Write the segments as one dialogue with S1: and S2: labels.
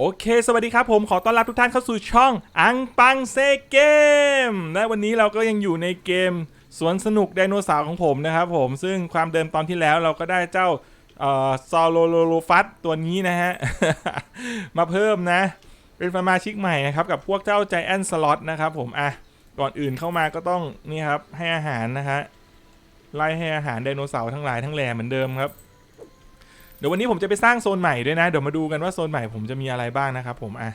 S1: โอเค สวัสดีครับผมขอต้อนรับทุกท่านเข้าสู่ช่องอังปังเซเกมและวันนี้เราก็ยังอยู่ในเกมสวนสนุกไดโนเสาร์ของผมนะครับผมซึ่งความเดิมตอนที่แล้วเราก็ได้เจ้าซอโลโลโลฟัสตัวนี้นะฮะ มาเพิ่มนะ เป็นสมาชิกใหม่นะครับ กับพวกเจ้าใจแอนสล็อตนะครับผมอะก่อนอื่นเข้ามาก็ต้องนี่ครับให้อาหารนะฮะไล่ให้อาหารไดโนเสาร์ทั้งหลายทั้งแหล่เหมือนเดิมครับ เดี๋ยววันนี้ผมจะไปสร้างโซนใหม่ด้วยนะ เดี๋ยวมาดูกันว่าโซนใหม่ผมจะมีอะไรบ้างนะครับผมอะ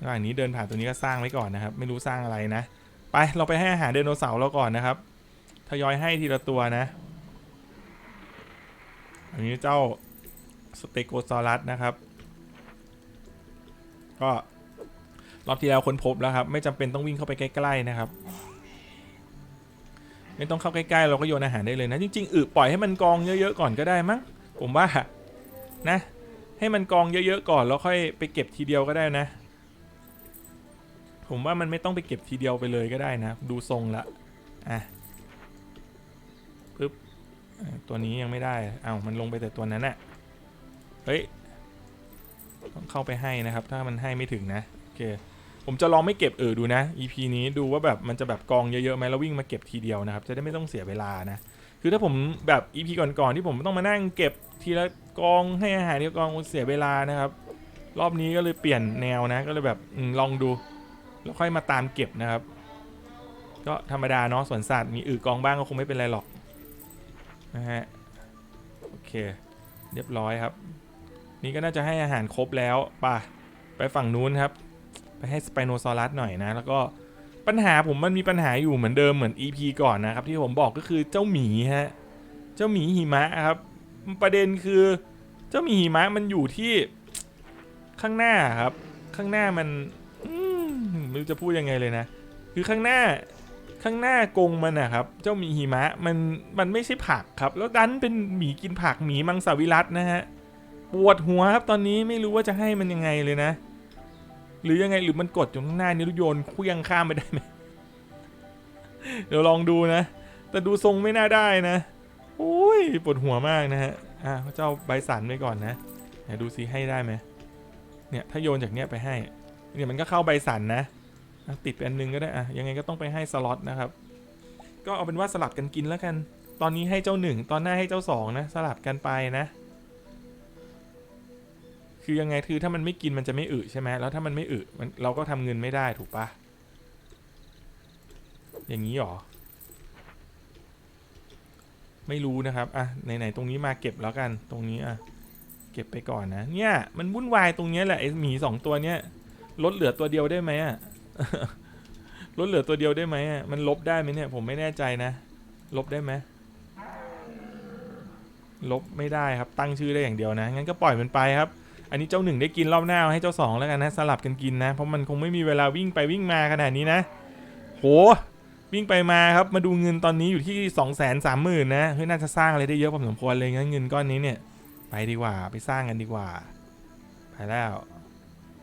S1: ระหว่างนี้เดินผ่านตัวนี้ก็สร้างไว้ก่อนนะครับ ไม่รู้สร้างอะไรนะ ไปเราไปให้อาหารไดโนเสาร์เราก่อนนะครับทยอยให้ทีละตัวนะ อันนี้เจ้าสเตโกซอรัสนะครับ ก็รอบที่แล้วค้นพบแล้วครับ ไม่จำเป็นต้องวิ่งเข้าไปใกล้ๆนะครับ ไม่ต้องเข้าใกล้ๆ เราก็โยนอาหารได้เลยนะ จริงๆอึปล่อยให้มันกองเยอะๆก่อนก็ได้มั้งผมว่า นะ ให้มันกองเยอะๆก่อนแล้วค่อยไปเก็บทีเดียวก็ได้นะ ผมว่ามันไม่ต้องไปเก็บทีเดียวไปเลยก็ได้นะ ดูทรงละอะปึ๊บตัวนี้ยังไม่ได้เอามันลงไปแต่ตัวนั้นน่ะเฮ้ยต้องเข้าไปให้นะครับ ถ้ามันให้ไม่ถึงนะโอเคผมจะลองไม่เก็บเออดูนะ EP นี้ดูว่าแบบมันจะแบบกองเยอะๆไหมแล้ววิ่งมาเก็บทีเดียวนะครับ จะได้ไม่ต้องเสียเวลานะ คือถ้าผมแบบ EP ก่อนๆที่ผมต้องมานั่งเก็บทีละ กองให้อาหารทีละกองเสียเวลานะครับ รอบนี้ก็เลยเปลี่ยนแนวนะ ก็เลยแบบอลองดู แล้วค่อยมาตามเก็บนะครับ ก็ธรรมดาเนาะสวนสัตว์มีอือกองบ้างก็คงไม่เป็นไรหรอกนะฮะโอเค เรียบร้อยครับ นี่ก็น่าจะให้อาหารครบแล้วป่ะไปฝั่งนู้นครับ ไปให้สไปโนซอรัสหน่อยนะ แล้วก็ปัญหาผมมันมีปัญหาอยู่เหมือนเดิมเหมือน EP ก่อนนะครับ ที่ผมบอกก็คือเจ้าหมีฮะเจ้าหมีหิมะครับ ประเด็นคือเจ้ามีหิมะมันอยู่ที่ข้างหน้าครับ ข้างหน้ามันอมไม่รู้จะพูดยังไงเลยนะ คือข้างหน้าข้างหน้ากงมันนะครับ เจ้ามีหิมะมันมันไม่ใช่ผักครับ แล้วดันเป็นหมีกินผักหมีมังสวิรัตนะฮะปวดหัวครับตอนนี้ไม่รู้ว่าจะให้มันยังไงเลยนะ หรือยังไงหรือมันกดอยู่ข้างหน้านี่แล้วโยนเคลี้ยงข้ามไปได้ไหมเดี๋ยวลองดูนะ แต่ดูทรงไม่น่าได้นะ อ้ยปวดหัวมากนะฮะ อะเจ้าใบสันไว้ก่อนนะเดี๋ยวดูซิให้ได้ไหมเนี่ยถ้าโยนจากเนี้ยไปให้ เนี่ยมันก็เข้าใบสันนะติดไปอันนึงก็ได้อะยังไงก็ต้องไปให้สล็อตนะครับ ก็เอาเป็นว่าสลับกันกินแล้วกัน ตอนนี้ให้เจ้าหนึ่งตอนหน้าให้เจ้าสองนะ สลับกันไปนะ คือยังไงคือถ้ามันไม่กินมันจะไม่อึใช่ไหมแล้วถ้ามันไม่อึมันเราก็ทำเงินไม่ได้ถูกปะอย่างนี้หรอ ไม่รู้นะครับ อะ ไหนๆ ตรงนี้มาเก็บแล้วกัน ตรงนี้อะ เก็บไปก่อนนะ เนี่ย มันวุ่นวายตรงนี้แหละไอหมีสองตัวเนี้ย ลดเหลือตัวเดียวได้ไหมอะ ลดเหลือตัวเดียวได้ไหมอะ มันลบได้ไหมเนี่ย ผมไม่แน่ใจนะ ลบได้ไหม ลบไม่ได้ครับ ตั้งชื่อได้อย่างเดียวนะ งั้นก็ปล่อยมันไปครับ อันนี้เจ้าหนึ่งได้กินรอบหน้าให้เจ้าสองแล้วกันนะ สลับกันกินนะ เพราะมันคงไม่มีเวลาวิ่งไปวิ่งมาขนาดนี้นะ โห วิ่งไปมาครับมาดูเงินตอนนี้อยู่ที่2องแสนสามหมื่นนะเฮ้ยน่าจะสร้างอะไรได้เยอะพอสมควรเลยงั้นเงินก้อนนี้เนี่ย ไปดีกว่าไปสร้างกันดีกว่า ไปแล้ว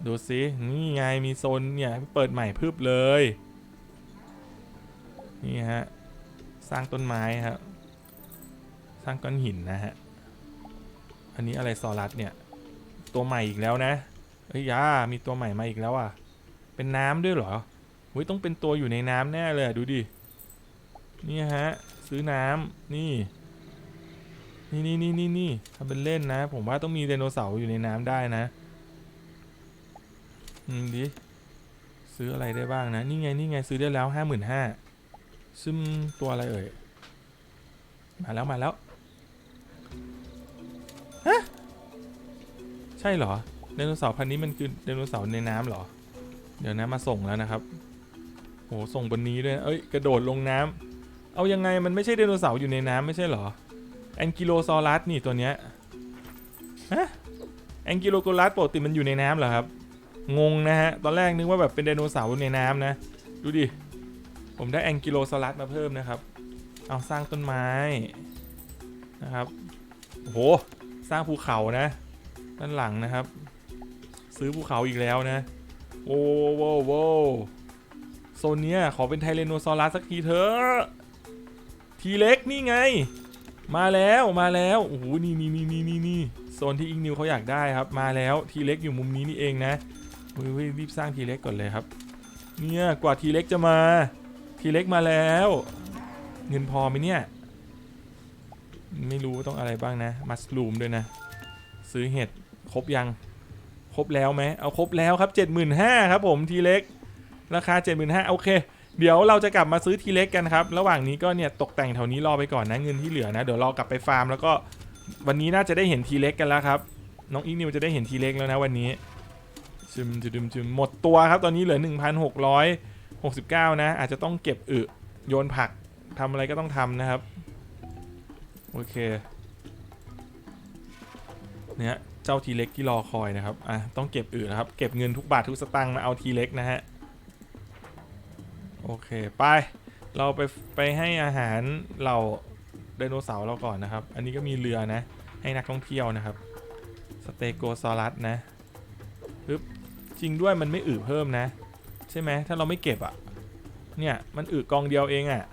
S1: ดูสินี่ไงมีโซนเนี่ยเปิดใหม่พึบเลย นี่ฮะสร้างต้นไม้ครับสร้างก้อนหินนะฮะอันนี้อะไรซอรัสเนี่ย ตัวใหม่อีกแล้วนะเอ้ยยามีตัวใหม่มาอีกแล้วอะเป็นน้ำด้วยเหรอ ฮ้ยต้องเป็นตัวอยู่ในน้ำแน่เลยดูดิ นี่ฮะ ซื้อน้ำนี่ นี่นี่นี่นี่นี่ทำเป็นเล่นนะ ผมว่าต้องมีไดโนเสาร์อยู่ในน้ำได้นะ อืมดิ ซื้ออะไรได้บ้างนะ นี่ไงนี่ไงซื้อได้แล้วห้าหมื่นห้าซึมตัวอะไรเอ่ย มาแล้วมาแล้ว ฮะ ใช่เหรอไดโนเสาร์พันนี้มันคือไดโนเสาร์ในน้ำเหรอ เดี๋ยวนะมาส่งแล้วนะครับ โอ้ส่งบนนี้ด้วยเอ้ยกระโดดลงน้ำเอายังไงมันไม่ใช่ไดโนเสาร์อยู่ในน้ำไม่ใช่เหรอแองกิโลซอรัสนี่ตัวเนี้ยฮะแองกิโลโกลัสปกติมันอยู่ในน้ำเหรอครับ งงนะฮะ ตอนแรกนึกว่าแบบเป็นไดโนเสาร์ในน้ำนะ ดูดิ ผมได้แองกิโลซอรัสมาเพิ่มนะครับ เอาสร้างต้นไม้นะครับโอ้โหสร้างภูเขานะ ด้านหลังนะครับ ซื้อภูเขาอีกแล้วนะ โว้โว้โว้โซ นเนี้ยขอเป็นไทเรโนซอรัสสักทีเถอะทีเล็กนี่ไง มาแล้วมาแล้วโอ้โหนี่นี่นี่นี่นี่นี่โซนที่อิงนิวเขาอยากได้ครับ มาแล้วทีเล็กอยู่มุมนี้นี่เองนะเฮ้ยรีบสร้างทีเล็กก่อนเลยครับ เนี่ยกว่าทีเล็กจะมาทีเล็กมาแล้ว เงินพอไหมเนี่ย ไม่รู้ต้องอะไรบ้างนะ มัสลูมด้วยนะ ซื้อเห็ดครบยัง ครบแล้วไหมเอาครบแล้วครับ 75,000ครับผมทีเล็ก ราคา 75,000โอเค เดี๋ยวเราจะกลับมาซื้อทีเล็กกันครับ ระหว่างนี้ก็เนี่ยตกแต่งแถวนี้รอไปก่อนนะเงินที่เหลือนะ เดี๋ยวรากลับไปฟาร์มแล้วก็วันนี้น่าจะได้เห็นทีเล็กกันแล้วครับ น้องอีนิวจะได้เห็นทีเล็กแล้วนะวันนี้จึมจึมจึมหมดตัวครับตอนนี้เหลือ 1,669 นะ อาจจะต้องเก็บอึโยนผักทำอะไรก็ต้องทำนะครับ โอเคเนี่ยเจ้าทีเล็กที่รอคอยนะครับ อะ ต้องเก็บอื่นนะครับ เก็บเงินทุกบาททุกสตางค์มาเอาทีเล็กนะฮะ โอเค ไป เราไปไปให้อาหารเราไดโนเสาร์เราก่อนนะครับ อันนี้ก็มีเรือนะ ให้นักท่องเที่ยวนะครับ สเตโกซอรัสนะปึ๊บจริงด้วยมันไม่อืดเพิ่มนะ ใช่ไหมถ้าเราไม่เก็บอะ่ะ เนี่ยมันอืดกองเดียวเองอะ่ะ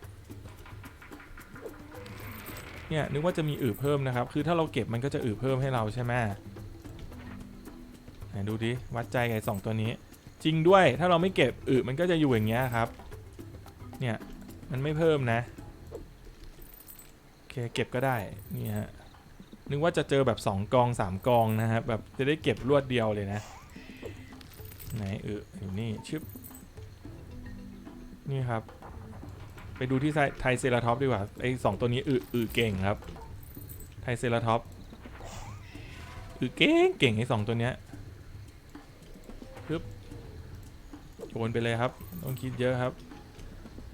S1: เนี่ยนึกว่าจะมีอืดเพิ่มนะครับ คือถ้าเราเก็บมันก็จะอืดเพิ่มให้เราใช่ไหมไหนดูดิวัดใจไอ้สองตัวนี้ จริงด้วยถ้าเราไม่เก็บอืดมันก็จะอยู่อย่างเงี้ยครับ เนี่ย มันไม่เพิ่มนะ โอเค เก็บก็ได้ นี่ฮะ นึกว่าจะเจอแบบ 2 กอง 3 กองนะครับ แบบจะได้เก็บรวดเดียวเลยนะ ไหนเอออยู่นี่ ชึบ นี่ครับ ไปดูที่ไทไทเซราท็อปดีกว่า ไอสองตัวนี้อืออือเก่งครับ ไทเซราท็อปอือเก่งเก่งไอสองตัวเนี้ยปึ๊บโยนไปเลยครับ ต้องคิดเยอะครับ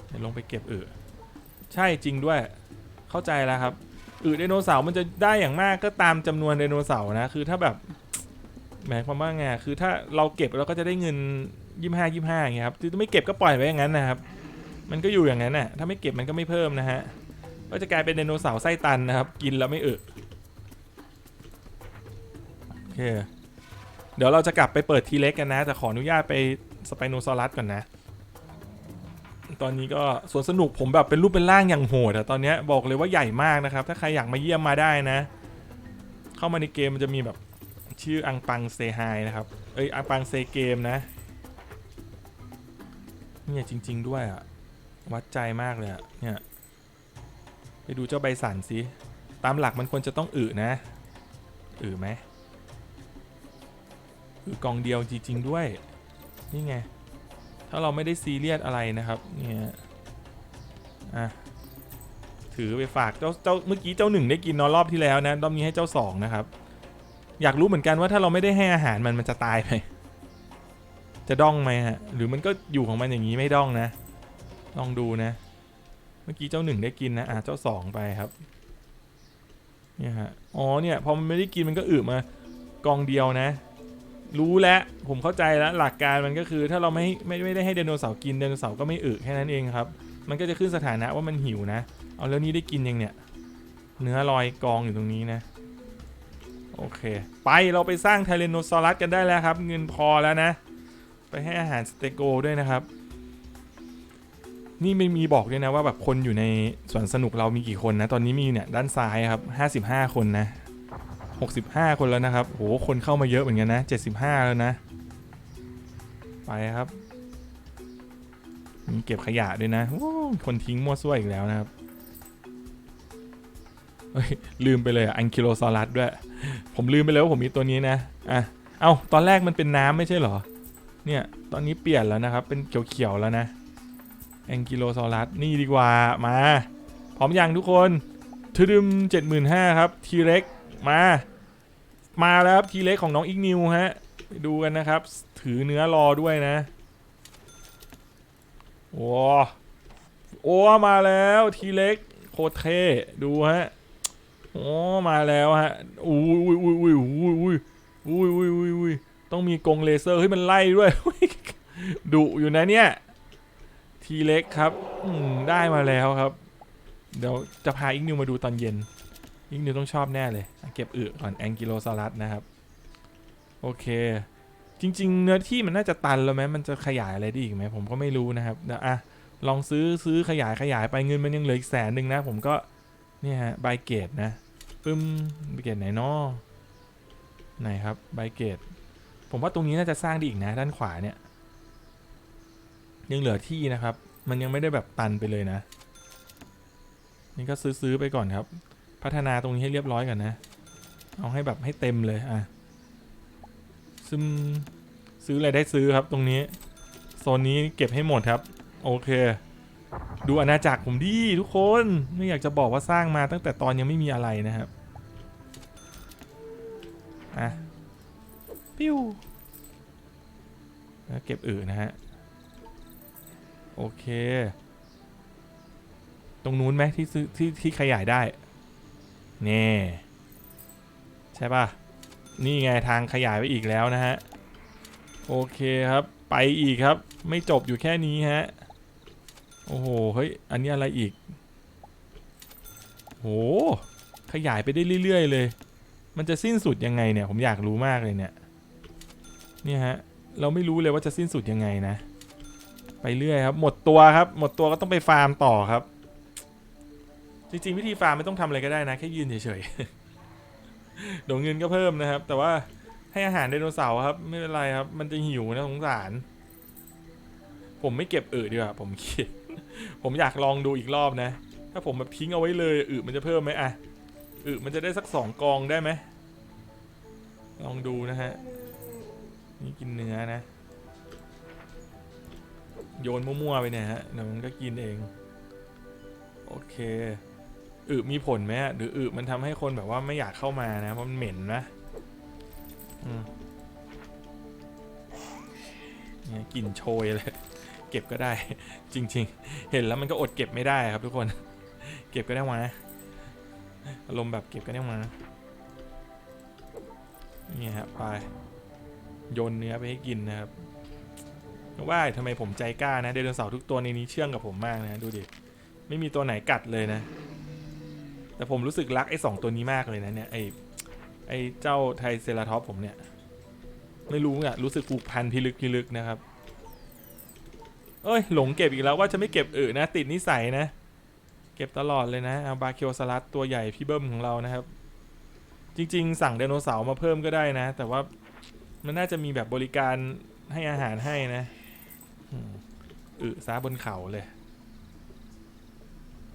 S1: เดี๋ยวลงไปเก็บอือใช่จริงด้วย เข้าใจแล้วครับอือไดโนเสาร์มันจะได้อย่างมากก็ตามจำนวนไดโนเสาร์นะคือถ้าแบบหมายความว่าไงคือถ้าเราเก็บเราก็จะได้เงินยี่ห้ายี่ห้าอย่างเงี้ยครับคือไม่เก็บก็ปล่อยไว้อย่างนั้นนะครับ มันก็อยู่อย่างนั้นน่ะถ้าไม่เก็บมันก็ไม่เพิ่มนะฮะก็จะกลายเป็นไดโนเสาร์ไส้ตันนะครับ กินแล้วไม่อึโอเคเดี๋ยวเราจะกลับไปเปิดทีเล็กกันนะแต่ขออนุญาตไปสไปโนซอรัสก่อนนะ ตอนนี้ก็สวนสนุกผมแบบเป็นรูปเป็นร่างอย่างโหดอะตอนเนี้ยบอกเลยว่าใหญ่มากนะครับ ถ้าใครอยากมาเยี่ยมมาได้นะ เข้ามาในเกมมันจะมีแบบชื่ออังปังเซไฮนะครับ เอ้ยอังปังเซเกมนะ เนี่ยจริง ๆ ด้วยอะวัดใจมากเลยอะเนี่ย ไปดูเจ้าใบสันสิตามหลักมันควรจะต้องอึนะอึไหมอึกองเดียวจริง ๆ ด้วย นี่ไง ถ้าเราไม่ได้ซีเรียสอะไรนะครับเนี่ยอะถือไปฝากเจ้าเจ้าเมื่อกี้เจ้าหนึ่งได้กินนอรอบที่แล้วนะรอบนี้ให้เจ้าสองนะครับ อยากรู้เหมือนกันว่าถ้าเราไม่ได้ให้อาหารมันมันจะตายไหมจะด้องไหมฮะหรือมันก็อยู่ของมันอย่างนี้ไม่ด้องนะ ลองดูนะ เมื่อกี้เจ้าหนึ่งได้กินนะอะเจ้าสองไปครับเนี่ยฮะอ๋อเนี่ยพอมันไม่ได้กินมันก็อึมากองเดียวนะ รู้แล้วผมเข้าใจแล้วหลักการมันก็คือ ถ้าเราไม่ไม่ไม่ได้ให้ไดโนเสาร์กินไดโนเสาร์ก็ไม่อึแค่นั้นเองครับ มันก็จะขึ้นสถานะว่ามันหิวนะ เอาแล้วนี่ได้กินยังเนี่ย เนื้อลอยกองอยู่ตรงนี้นะ โอเค ไปเราไปสร้างไทเรโนซอรัสกันได้แล้วครับ เงินพอแล้วนะ ไปให้อาหารสเตโกด้วยนะครับ นี่ไม่มีบอกด้วยนะว่าแบบคนอยู่ในสวนสนุกเรามีกี่คนนะ ตอนนี้มีเนี่ยด้านซ้ายครับ 55 คนนะ 65 คนแล้วนะครับโหคนเข้ามาเยอะเหมือนกันนะ 75 แล้วนะ ไปครับมีเก็บขยะด้วยนะโอ้คนทิ้งมั่วซั่วอีกแล้วนะครับลืมไปเลยอะอันคิโลซอรัสด้วย ผมลืมไปเลยว่าผมมีตัวนี้นะ อะ เอ้าตอนแรกมันเป็นน้ำไม่ใช่เหรอ เนี่ย ตอนนี้เปลี่ยนแล้วนะครับ เป็นเขียวๆแล้วนะแองกิโลซอรัสนี่ดีกว่า มา พร้อมยังทุกคนทดึมเจ็ดหมื่นห้าครับ ทีเล็ก มา มาแล้วครับทีเล็กของน้องอิกนิวฮะไปดูกันนะครับ ถือเนื้อรอด้วยนะโอ้โอ้มาแล้วทีเล็กโคตรเท่ดูฮะโอ้มาแล้วฮะอุ้ยอุ้ยอุ้ยอุ้ยอุ้ยอุ้ยอุ้ยอุ้ยอุ้ยต้องมีกงเลเซอร์เฮ้ยมันไล่ด้วยดุอยู่นะเนี่ยทีเล็กครับได้มาแล้วครับ เดี๋ยวจะพาอิกนิวมาดูตอนเย็น อิกนิวต้องชอบแน่เลย เก็บอึก่อนแองกิโลซารัสนะครับ โอเค จริง ๆ เนื้อที่มันน่าจะตันแล้วไหมมันจะขยายอะไรได้อีกไหมผมก็ไม่รู้นะครับเดี๋ยวอะลองซื้อซื้อขยายขยายไปเงินมันยังเหลืออีกแสนหนึ่งนะ ผมก็เนี่ยฮะบายเกตนะปึ้มบายเกตไหนนอไหนครับไบเกตผมว่าตรงนี้น่าจะสร้างได้อีกนะ ด้านขวาเนี่ย ยังเหลือที่นะครับ มันยังไม่ได้แบบตันไปเลยนะ นี่ก็ซื้อๆไปก่อนครับ พัฒนาตรงนี้ให้เรียบร้อยก่อนนะ เอาให้แบบให้เต็มเลยอะซึมซื้ออะไรได้ซื้อครับตรงนี้ โซนนี้เก็บให้หมดครับ โอเค ดูอาณาจักรผมดีทุกคนไม่อยากจะบอกว่าสร้างมาตั้งแต่ตอนยังไม่มีอะไรนะครับอะปิ้วแล้วเก็บอื่นนะฮะ โอเค ตรงนู้นไหมที่ซื้อที่ที่ขยายได้ นี่ใช่ป่ะ นี่ไงทางขยายไปอีกแล้วนะฮะ โอเคครับ ไปอีกครับ ไม่จบอยู่แค่นี้ฮะ โอ้โห เฮ้ย อันนี้อะไรอีกโห ขยายไปได้เรื่อย ๆ เลย มันจะสิ้นสุดยังไงเนี่ย ผมอยากรู้มากเลยเนี่ย เนี่ยฮะ เราไม่รู้เลยว่าจะสิ้นสุดยังไงนะ ไปเรื่อยครับ หมดตัวครับ หมดตัวก็ต้องไปฟาร์มต่อครับ จริงๆ วิธีฟาร์มไม่ต้องทำอะไรก็ได้นะ แค่ยืนเฉยๆเดี๋ยวเงินก็เพิ่มนะครับ แต่ว่าให้อาหารไดโนเสาร์ครับ ไม่เป็นไรครับ มันจะหิวนะสงสาร ผมไม่เก็บอึดีกว่าผมคิด ผมอยากลองดูอีกรอบนะ ถ้าผมแบบทิ้งเอาไว้เลยอึมันจะเพิ่มไหมอะอึมันจะได้สักสองกองได้ไหมลองดูนะฮะนี่กินเนื้อนะ โยนมั่วๆไปเนี่ยฮะเดี๋ยวมันก็กินเอง โอเค อึมีผลไหมฮะหรืออึมันทำให้คนแบบว่าไม่อยากเข้ามานะเพราะมันเหม็นนะอืมเนี่ยกลิ่นโชยเลย เก็บก็ได้ จริง ๆ เห็นแล้วมันก็อดเก็บไม่ได้ครับทุกคน เก็บก็ได้มาอารมณ์แบบเก็บก็ได้มานี่ฮะไปโยนเนื้อไปให้กินนะครับว่าทำไมผมใจกล้านะไดโนเสาร์ทุกตัวในนี้เชื่องกับผมมากนะ ดูดิ ไม่มีตัวไหนกัดเลยนะ แต่ผมรู้สึกรักไอ้สองตัวนี้มากเลยนะเนี่ยไอ้ไอ้เจ้าไทเซราท็อปผมเนี่ย ไม่รู้อะรู้สึกผูกพันพิลึกพิลึกนะครับ เอ้ย หลงเก็บอีกแล้วว่าจะไม่เก็บอึนะ ติดนิสัยนะ เก็บตลอดเลยนะเอาบาเคียวสลัดตัวใหญ่พี่เบิ้มของเรานะครับ จริง ๆ สั่งไดโนเสาร์มาเพิ่มก็ได้นะ แต่ว่ามันน่าจะมีแบบบริการให้อาหารให้นะอืมอึซาบนเขาเลย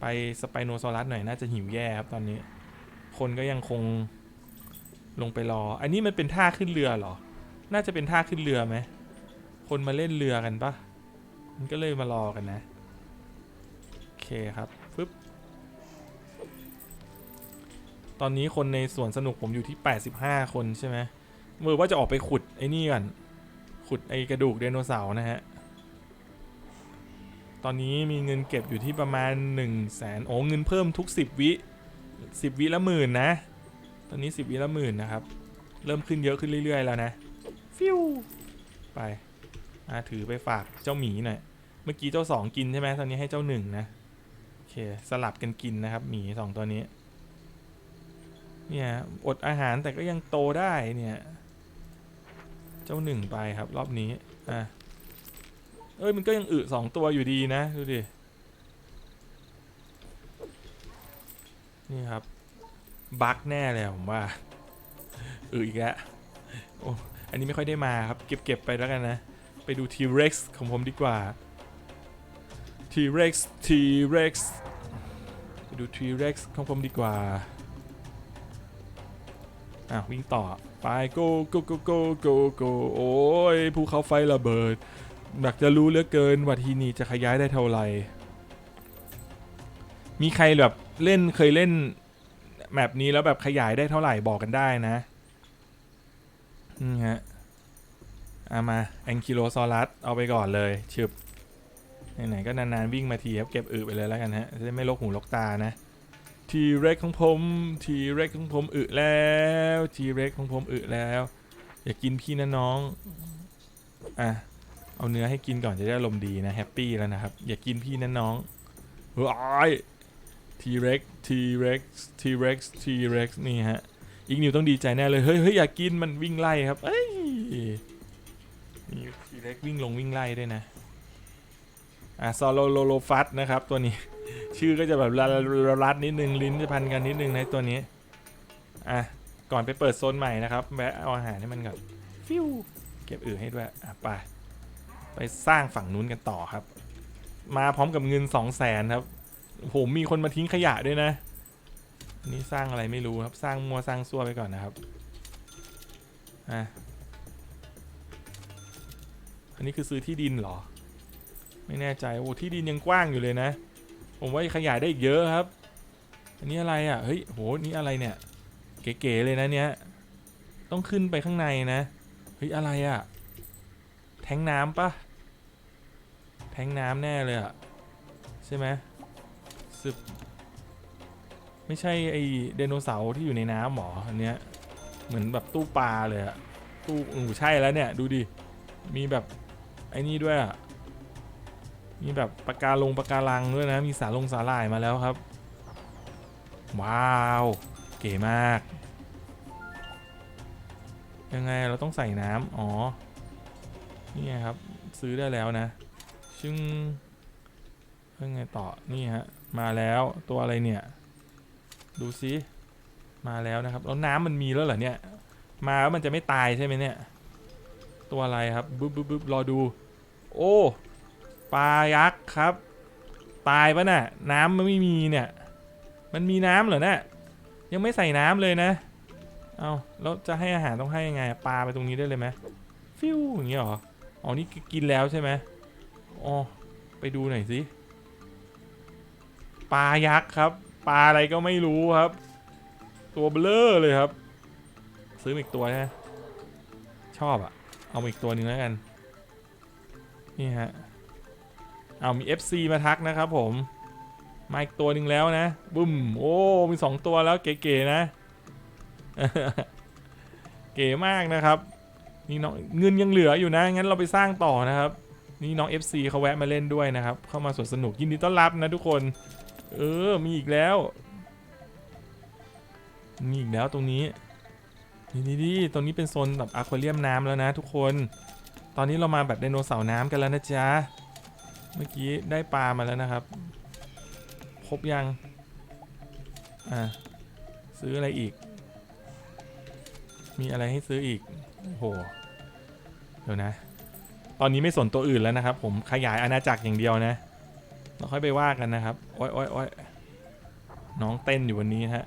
S1: ไปสไปโนซอรัสหน่อยน่าจะหิวแย่ครับตอนนี้ คนก็ยังคงลงไปรอ อันนี้มันเป็นท่าขึ้นเรือเหรอ น่าจะเป็นท่าขึ้นเรือไหม คนมาเล่นเรือกันปะมันก็เลยมารอกันนะ โอเคครับฟึบตอนนี้คนในสวนสนุกผมอยู่ที่ 85 คนใช่ไหมมือว่าจะออกไปขุดไอ้นี่ก่อน ขุดไอ้กระดูกไดโนเสาร์นะฮะ ตอนนี้มีเงินเก็บอยู่ที่ประมาณ1นึ่งแสนโอ้เงินเพิ่มทุก 10 วิ10 วิละหมื่นนะ ตอนนี้ 10 วิละหมื่นนะครับ เริ่มขึ้นเยอะขึ้นเรื่อย ๆ แล้วนะ ฟิวไปอ่าถือไปฝากเจ้าหมีหน่อย เมื่อกี้เจ้าสองกินใช่ไหมตอนนี้ให้เจ้าหนึ่งนะโอเคสลับกันกินนะครับหมีสองตัวนี้ เนี่ยอดอาหารแต่ก็ยังโตได้เนี่ย เจ้าหนึ่งไปครับรอบนี้ อะ เอ้ยมันก็ยังอึสองตัวอยู่ดีนะ ดูดิ นี่ครับ บั๊กแน่เลยผมว่า อึอีกแล้วโอ้อันนี้ไม่ค่อยได้มาครับ เก็บเก็บไปแล้วกันนะ ไปดู T-Rex ของผมดีกว่า T-Rex T-Rex ไปดู T-Rex ของผมดีกว่า อะวิ่งต่อ ไป go go go go go go โอ้ยภูเขาไฟระเบิด อยากจะรู้เหลือเกินว่าที่นี่จะขยายได้เท่าไหร่ มีใครแบบเล่นเคยเล่นแมปนี้แล้วแบบขยายได้เท่าไหร่บอกกันได้นะนี่ฮะเอามาแองกิโลซอรัสเอาไปก่อนเลยฉึบไหนๆก็นานๆวิ่งมาทีครับเก็บอึไปเลยแล้วกันฮะจะได้ไม่ลกหูลกตานะ ทีเร็กของผมทีเร็กของผมอึแล้วทีเร็กของผมอึแล้ว อย่ากินพี่นะน้อง อะ เอาเนื้อให้กินก่อนจะได้อารมดีนะแฮปปี้แล้วนะครับ อย่ากินพี่นะน้องว้ายทีเร็กทีเร็กทีเร็กทีเร็กนี่ฮะอีกนิวต้องดีใจแน่เลย เฮ้ยเฮ้ยอย่ากกินมันวิ่งไล่ครับเอ้ยมีทีเล็กวิ่งลงวิ่งไล่ด้วยนะอะซอโลโลโลฟัสนะครับตัวนี้ชื่อก็จะแบบรัดรัดนิดนึงลิ้นจะพันกันนิดนึงนะตัวนี้อะก่อนไปเปิดโซนใหม่นะครับแวะเอาอาหารให้มันก่อนฟิวเก็บอื่นให้ด้วยอะไป ไปสร้างฝั่งนู้นกันต่อครับ มาพร้อมกับเงินสองแสนครับผมมีคนมาทิ้งขยะด้วยนะ นี่สร้างอะไรไม่รู้ครับ สร้างมัวสร้างซัวไปก่อนนะครับอะอันนี้คือซื้อที่ดินเหรอ ไม่แน่ใจ โอ้ที่ดินยังกว้างอยู่เลยนะ ผมว่าขยายได้อีกเยอะครับ อันนี้อะไรอะ เฮ้ย โห นี่อะไรเนี่ย เก๋ๆเลยนะเนี้ย ต้องขึ้นไปข้างในนะ เฮ้ย อะไรอะ แทงน้ำปะแทงน้ำแน่เลยอะใช่ไหมซึบไม่ใช่ไอไดโนเสาร์ที่อยู่ในน้ำหรออันเนี้ยเหมือนแบบตู้ปลาเลยอะตู้อูใช่แล้วเนี่ย ดูดิ มีแบบไอ้นี่ด้วยอะมีแบบปะการลงปะการังด้วยนะ มีสาลงสาหร่ายมาแล้วครับ ว้าว เก๋มาก ยังไงเราต้องใส่น้ำอ๋อ นี่ไงครับ ซื้อได้แล้วนะ ชึ่งเพื่อไงต่อ นี่ฮะ มาแล้วตัวอะไรเนี่ย ดูซิมาแล้วนะครับ แล้วน้ำมันมีแล้วเหรอเนี่ย มาแล้วมันจะไม่ตายใช่ไหมเนี่ย ตัวอะไรครับบึ๊บบึ๊บบึ๊บรอดู โอ้ปลายักษ์ครับ ตายปะน่ะ น้ำมันไม่มีเนี่ย มันมีน้ำเหรอเนี่ยยังไม่ใส่น้ำเลยนะ เอาแล้วจะให้อาหารต้องให้ยังไง ปลาไปตรงนี้ได้เลยไหมฟิวอย่างเงี้ยเหรอ อ๋อนี่กินแล้วใช่ไหมอ๋อไปดูหน่อยสิปลายักษ์ครับ ปลาอะไรก็ไม่รู้ครับ ตัวเบลอเลยครับ ซื้ออีกตัวนะชอบอะเอาอีกตัวหนึ่งแล้วกัน นี่ฮะ เอามี FC มาทักนะครับผม มาอีกตัวหนึ่งแล้วนะบึ้มโอ้มีสองตัวแล้วเก๋ๆนะ เก๋มากนะครับ นี่น้องเงินยังเหลืออยู่นะ งั้นเราไปสร้างต่อนะครับ นี่น้อง FC เขาแวะมาเล่นด้วยนะครับ เข้ามาสวนสนุกยินดีต้อนรับนะทุกคน เออ มีอีกแล้ว มีอีกแล้วตรงนี้นี่นี่นี่ตรงนี้เป็นโซนแบบอะควาเรียมน้ำแล้วนะทุกคน ตอนนี้เรามาแบบไดโนเสาร์น้ำกันแล้วนะจ๊ะ เมื่อกี้ได้ปลามาแล้วนะครับ ครบยัง อ่าซื้ออะไรอีก มีอะไรให้ซื้ออีก โอ้โห เดี๋ยวนะ ตอนนี้ไม่สนตัวอื่นแล้วนะครับ ผมขยายอาณาจักรอย่างเดียวนะ เราค่อยไปว่ากันนะครับ โอ้ยโอ้ยโอ้ยน้องเต้นอยู่วันนี้ฮะ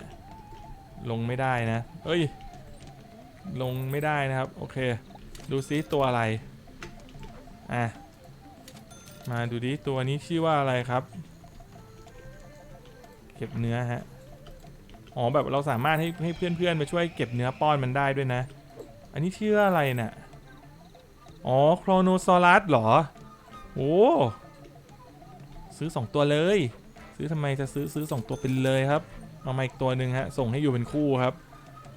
S1: ลงไม่ได้นะ เอ้ย ลงไม่ได้นะครับ โอเค ดูซิตัวอะไร อะ มาดูดิตัวนี้ชื่อว่าอะไรครับ เก็บเนื้อฮะ อ๋อแบบเราสามารถให้ให้เพื่อนๆมาช่วยเก็บเนื้อป้อนมันได้ด้วยนะ อันนี้ชื่ออะไรน่ะ อ๋อ โครโนซอรัสเหรอ โอ้ ซื้อ 2 ตัวเลย ซื้อทำไมจะซื้อซื้อ 2 ตัวเป็นเลยครับ เอามาอีกตัวหนึ่งฮะ ส่งให้อยู่เป็นคู่ครับ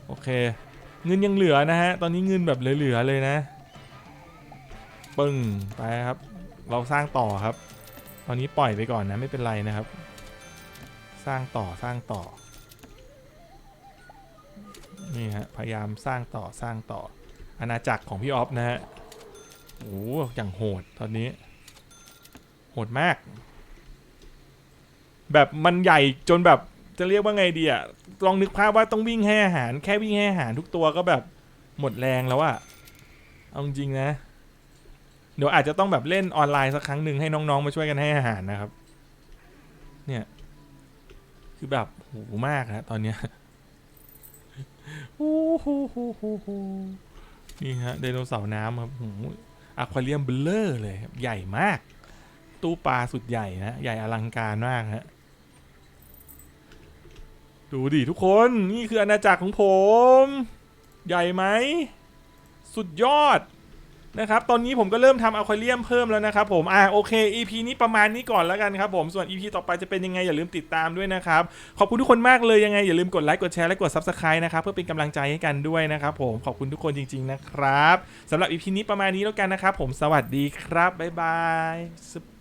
S1: โอเค เงินยังเหลือนะฮะ ตอนนี้เงินแบบเหลือๆเลยนะ ปึ้ง ไปครับ เราสร้างต่อครับ ตอนนี้ปล่อยไปก่อนนะ ไม่เป็นไรนะครับ สร้างต่อ สร้างต่อ นี่ฮะพยายามสร้างต่อสร้างต่ออาณาจักรของพี่ออฟนะฮะโอ้โหอย่างโหดตอนนี้ โหดมาก แบบมันใหญ่จนแบบจะเรียกว่าไงดีอะลองนึกภาพว่าต้องวิ่งให้อาหาร แค่วิ่งให้อาหารทุกตัวก็แบบหมดแรงแล้วอะเอาจริงนะ เดี๋ยวอาจจะต้องแบบเล่นออนไลน์สักครั้งหนึ่งให้น้องๆมาช่วยกันให้อาหารนะครับ เนี่ย คือแบบโหมากฮะตอนเนี้ย โอ้โหโหโหโหนี่ฮะไดโนเสาร์น้ำครับอะควาเรียมเบลเลอร์เลยใหญ่มาก ตู้ปลาสุดใหญ่นะ ใหญ่อลังการมากฮะ ดูดิทุกคน นี่คืออาณาจักรของผม ใหญ่ไหม สุดยอด นะครับตอนนี้ผมก็เริ่มทำอะควาเรียมเพิ่มแล้วนะครับผมอ่าโอเค EP นี้ประมาณนี้ก่อนแล้วกันครับผมส่วน EP ต่อไปจะเป็นยังไงอย่าลืมติดตามด้วยนะครับขอบคุณทุกคนมากเลยยังไงอย่าลืมกดไลค์กดแชร์และกด Subscribe นะครับเพื่อเป็นกำลังใจให้กันด้วยนะครับผมขอบคุณทุกคนจริง ๆนะครับสำหรับ EP นี้ประมาณนี้แล้วกันนะครับผมสวัสดีครับบ๊ายบาย